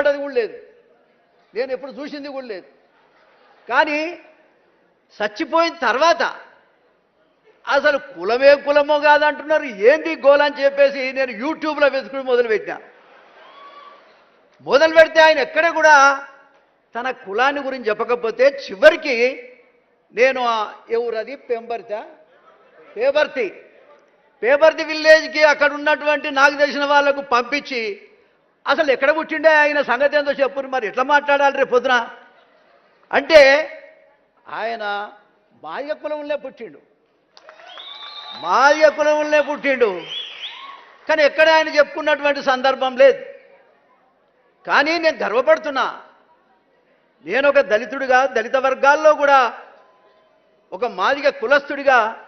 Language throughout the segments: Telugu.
కనబడ్డది కూడా లేదు. నేను ఎప్పుడు చూసింది కూడా లేదు. కానీ చచ్చిపోయిన తర్వాత అసలు కులమే కులమో కాదంటున్నారు ఏంది గోల అని చెప్పేసి నేను యూట్యూబ్లో వెతుకుని మొదలుపెట్టిన. మొదలు పెడితే ఆయన ఎక్కడ కూడా తన కులాన్ని గురించి చెప్పకపోతే చివరికి నేను ఎవరది పెంబర్త? పేబర్తి. పేబర్తి విలేజ్కి అక్కడ ఉన్నటువంటి నాకు తెలిసిన వాళ్ళకు పంపించి అసలు ఎక్కడ పుట్టిండే ఆయన సంగతి ఏందో చెప్పు మరి ఎట్లా మాట్లాడాలి రేపు పొద్దున? అంటే ఆయన మాదిగ కులంలో పుట్టిండు. మాదిగ కులంలో పుట్టిండు. కానీ ఎక్కడ ఆయన చెప్పుకున్నటువంటి సందర్భం లేదు. కానీ నేను గర్వపడుతున్నా. నేను ఒక దళితుడిగా దళిత వర్గాల్లో కూడా ఒక మాదిగ కులస్థుడిగా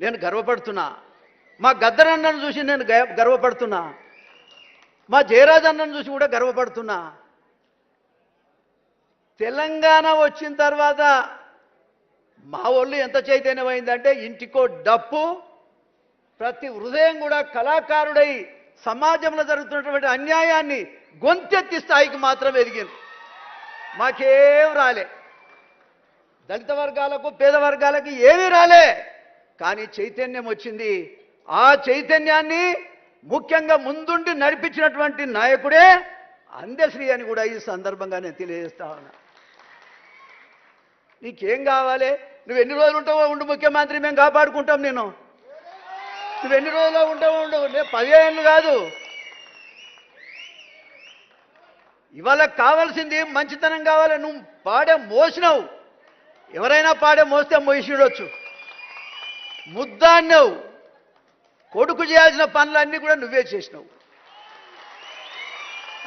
నేను గర్వపడుతున్నా. మా గద్దరన్నను చూసి నేను గ- గర్వపడుతున్నా. మా జయరాజ్ అన్నను చూసి కూడా గర్వపడుతున్నా. తెలంగాణ వచ్చిన తర్వాత మా ఒళ్ళు ఎంత చైతన్యమైందంటే ఇంటికో డప్పు ప్రతి హృదయం కూడా కళాకారుడై సమాజంలో జరుగుతున్నటువంటి అన్యాయాన్ని గొంతెత్తి స్థాయికి మాత్రం ఎదిగింది. మాకేం రాలే. దళిత వర్గాలకు పేద వర్గాలకు ఏమీ రాలే. కానీ చైతన్యం వచ్చింది. ఆ చైతన్యాన్ని ముఖ్యంగా ముందుండి నడిపించినటువంటి నాయకుడే అందశ్రీ అని కూడా ఈ సందర్భంగా నేను తెలియజేస్తా ఉన్నా. నీకేం కావాలి? నువ్వు ఎన్ని రోజులు ఉంటావో ఉండు ముఖ్యమంత్రి మేము కాపాడుకుంటాం నేను నువ్వు ఎన్ని రోజుల్లో ఉంటావో ఉండు నేను పదిహేను కాదు. ఇవాళ కావాల్సింది మంచితనం కావాలి నువ్వు పాడే మోసినావు. ఎవరైనా పాడే మోస్తే మోసిడొచ్చు ముద్దాన్నావు. కొడుకు చేయాల్సిన పనులన్నీ కూడా నువ్వే చేసినావు.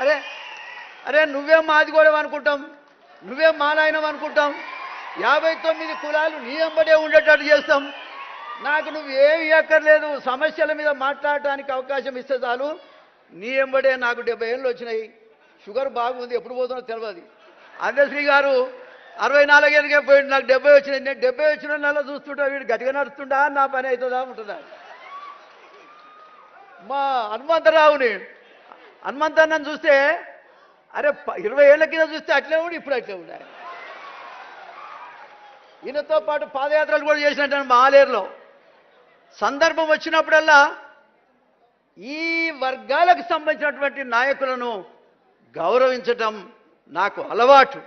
అరే అరే నువ్వే మాది కూడా అనుకుంటాం నువ్వే మానాయనం అనుకుంటాం. యాభై తొమ్మిది కులాలు నీ ఎంబడే ఉండేటట్టు చేస్తాం. నాకు నువ్వు ఏమి ఎక్కర్లేదు సమస్యల మీద మాట్లాడటానికి అవకాశం ఇస్తే చాలు. నీ ఎంబడే నాకు డెబ్బై ఏళ్ళు వచ్చినాయి. షుగర్ బాగుంది ఎప్పుడు పోతుందో తెలియదు అందశ్రీ గారు అరవై నాలుగేళ్ళకే పోయింది నాకు డెబ్బై వచ్చినాయి. నేను డెబ్బై వచ్చిన నెల చూస్తుంటా వీడు గట్టిగా నడుస్తుండా నా పని అవుతుందా ఉంటుందా? మా హనుమంతరావుని. హనుమంతన్నని చూస్తే అరే ఇరవై ఏళ్ళ కింద చూస్తే అట్లే ఉండి ఇప్పుడు అట్లే ఉన్నాయి ఈయనతో పాటు పాదయాత్రలు కూడా చేసినట్టు మాలేరులో. సందర్భం వచ్చినప్పుడల్లా ఈ వర్గాలకు సంబంధించినటువంటి నాయకులను గౌరవించటం నాకు అలవాటు.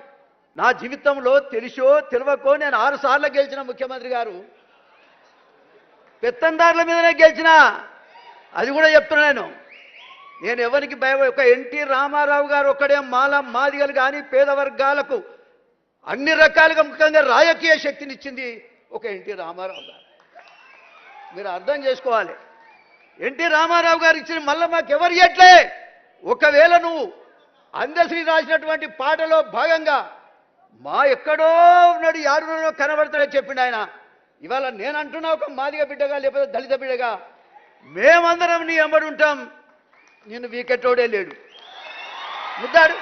నా జీవితంలో తెలిసో తెలియకో నేను ఆరు సార్లు గెలిచిన ముఖ్యమంత్రి గారు. పెత్తందారుల మీదనే గెలిచిన అది కూడా చెప్తున్నాను నేను. ఎవరికి భయ ఒక ఎన్టీ రామారావు గారు ఒక్కడే మాల మాదిగలు కానీ పేద వర్గాలకు అన్ని రకాలుగా ముఖ్యంగా రాజకీయ శక్తిని ఇచ్చింది ఒక ఎన్టీ రామారావు గారు. మీరు అర్థం చేసుకోవాలి. ఎన్టీ రామారావు గారు ఇచ్చిన మళ్ళీ మాకు ఎవరు ఒకవేళ నువ్వు అందశ్రీ రాసినటువంటి పాటలో భాగంగా మా ఎక్కడో ఉన్నాడు యారునో కనబడతాడని చెప్పిండు ఆయన. ఇవాళ నేను అంటున్నా ఒక మాదిగ బిడ్డగా లేకపోతే దళిత బిడ్డగా మేమందరం నీ ఎంబడి ఉంటాం. నేను వీకెట్టోడే లేడు. ముద్దాడు.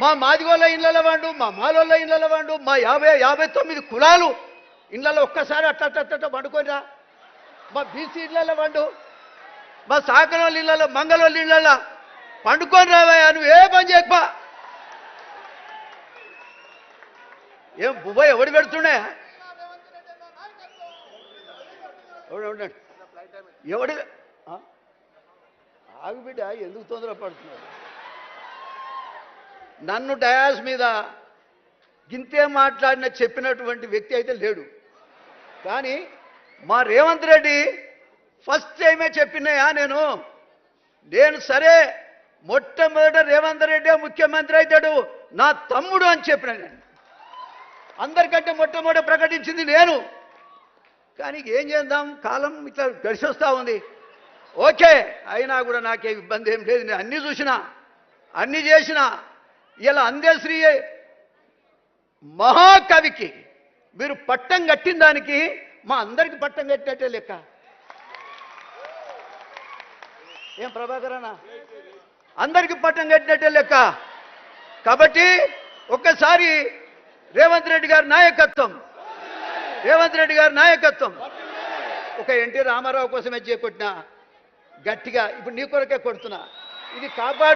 మా మాదిగోళ్ళ ఇళ్ళల వాడు మా మాలోళ్ళ ఇళ్ళల వాడు మా యాభై యాభై తొమ్మిది కులాలు ఇళ్ళలో ఒక్కసారి అట్ట అట్ట పండుకోరా మా బీసీ ఇళ్ళల వాడు మా సాకరోళ్ళ ఇళ్ళలో మంగళోళ్ళ ఇళ్ళలో పండుకొని రావయ్యా నువ్వు ఏ పని చేయకపో. ఏం బుబ్బ ఎవడు పెడుతుండే? ఎవడు ఉండండి ఎవడు? ఆ? ఎందుకు తొందర పడుతున్నాడు నన్ను డయాస్ మీద గింతే మాట్లాడిన చెప్పినటువంటి వ్యక్తి అయితే లేడు. కానీ మా రేవంత్ రెడ్డి ఫస్ట్ టైమే చెప్పినాయా నేను? నేను సరే మొట్టమొదట రేవంత్ రెడ్డి ముఖ్యమంత్రి అవుతాడు నా తమ్ముడు అని చెప్పిన నేను. అందరికంటే మొట్టమొదట ప్రకటించింది నేను. కానీ ఏం చేద్దాం? కాలం ఇట్లా గడిచి వస్తూ ఉంది. ఓకే అయినా కూడా నాకే ఇబ్బంది ఏం లేదు. నేను అన్నీ చూసిన అన్నీ చేసిన ఇలా అందేశ్రీ మహాకవికి మీరు పట్టం కట్టిన దానికి మా అందరికి పట్టం కట్టినట్టే లెక్క. ఏం ప్రభాకర్ అన్న? అందరికి పట్టం కట్టినట్టే లెక్క. కాబట్టి ఒక్కసారి రేవంత్ రెడ్డి గారి నాయకత్వం రేవంత్ రెడ్డి గారి నాయకత్వం. ఒక ఎన్టీ రామారావు కోసమే చేపట్టిన గట్టిగా ఇప్పుడు నీ కొరకే కొడుతున్నా. ఇది కాపాడు